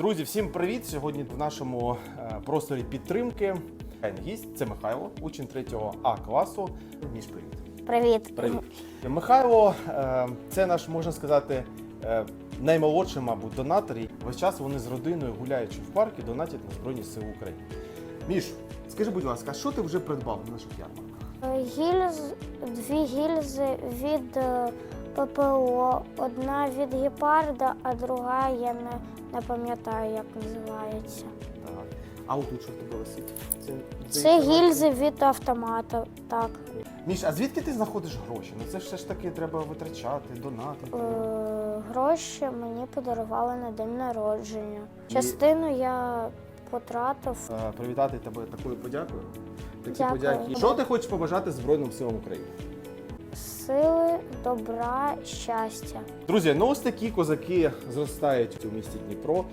Друзі, всім привіт! Сьогодні в нашому е, просторі підтримки гість це Михайло, учень 3 А класу. Між привіт. Привіт. Привіт. Михайло е, це наш, можна сказати, е, наймолодший, мабуть, донатор. І Весь час вони з родиною, гуляючи в парку, донатять на Збройні Сили України. Міш, скажи, будь ласка, що ти вже придбав на наших ярмарках? Гільз, дві гільзи від ППО, одна від гепарда, а друга я не, не пам'ятаю, як називається. Так. А отут що в тебе висить? Це, Це гільзи від автомата. Так. Міш, а звідки ти знаходиш гроші? Ну це ж все ж таки треба витрачати, донатити. Е, гроші мені подарували на день народження. Частину я потратив. Е, привітати тебе такою подякою. Такі Дякую. подяки. Що ти хочеш побажати Збройним силам України? Сили, добра, щастя. Друзі, ну ось такі козаки зростають у місті Дніпро.